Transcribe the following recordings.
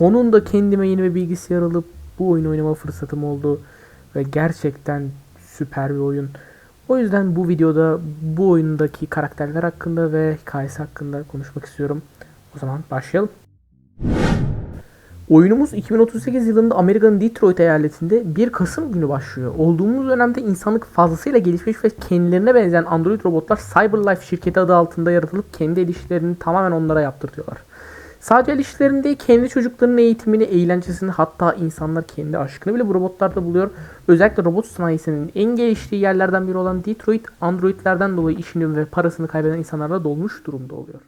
Sonunda kendime yeni bir bilgisayar alıp bu oyunu oynama fırsatım oldu. Ve gerçekten süper bir oyun. O yüzden bu videoda bu oyundaki karakterler hakkında ve hikayesi hakkında konuşmak istiyorum. O zaman başlayalım. Oyunumuz 2038 yılında Amerika'nın Detroit eyaletinde 1 Kasım günü başlıyor. Olduğumuz dönemde insanlık fazlasıyla gelişmiş ve kendilerine benzeyen android robotlar CyberLife şirketi adı altında yaratılıp kendi ilişkilerini tamamen onlara yaptırtıyorlar. Sadece ilişkilerini değil kendi çocuklarının eğitimini, eğlencesini hatta insanlar kendi aşkını bile bu robotlarda buluyor. Özellikle robot sanayisinin en geliştiği yerlerden biri olan Detroit, androidlerden dolayı işini ve parasını kaybeden insanlarla dolmuş durumda oluyor.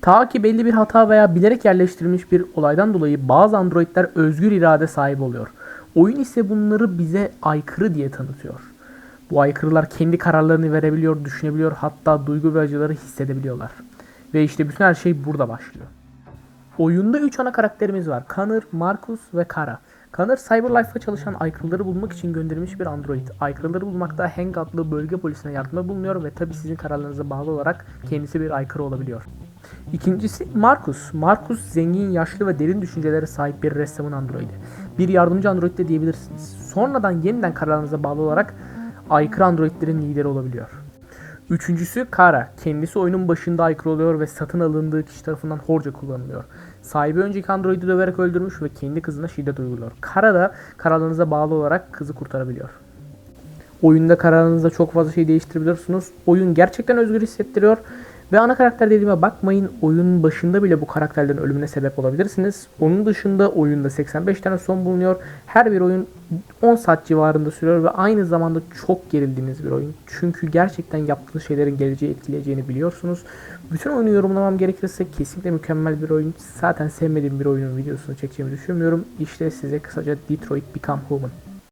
Ta ki belli bir hata veya bilerek yerleştirilmiş bir olaydan dolayı bazı androidler özgür irade sahibi oluyor. Oyun ise bunları bize aykırı diye tanıtıyor. Bu aykırılar kendi kararlarını verebiliyor, düşünebiliyor, hatta duygu ve acıları hissedebiliyorlar. Ve işte bütün her şey burada başlıyor. Oyunda 3 ana karakterimiz var. Connor, Marcus ve Kara. Connor, Cyberlife'da çalışan aykırıları bulmak için gönderilmiş bir android. Aykırıları bulmakta Hang adlı bölge polisine yardımda bulunuyor ve tabi sizin kararlarınıza bağlı olarak kendisi bir aykırı olabiliyor. İkincisi Marcus. Marcus zengin, yaşlı ve derin düşüncelere sahip bir ressamın androidi. Bir yardımcı android de diyebilirsiniz. Sonradan yeniden kararlarınıza bağlı olarak aykırı androidlerin lideri olabiliyor. Üçüncüsü Kara. Kendisi oyunun başında aykırı oluyor ve satın alındığı kişi tarafından horca kullanılıyor. Sahibi önceki androidi döverek öldürmüş ve kendi kızına şiddet uyguluyor. Kara da kararlarınıza bağlı olarak kızı kurtarabiliyor. Oyunda kararınızda çok fazla şey değiştirebiliyorsunuz. Oyun gerçekten özgür hissettiriyor. Ve ana karakter dediğime bakmayın oyunun başında bile bu karakterlerin ölümüne sebep olabilirsiniz. Onun dışında oyunda 85 tane son bulunuyor. Her bir oyun 10 saat civarında sürüyor ve aynı zamanda çok gerildiğiniz bir oyun. Çünkü gerçekten yaptığınız şeylerin geleceği etkileyeceğini biliyorsunuz. Bütün oyunu yorumlamam gerekirse kesinlikle mükemmel bir oyun. Zaten sevmediğim bir oyunun videosunu çekeceğimi düşünmüyorum. İşte size kısaca Detroit Become Human.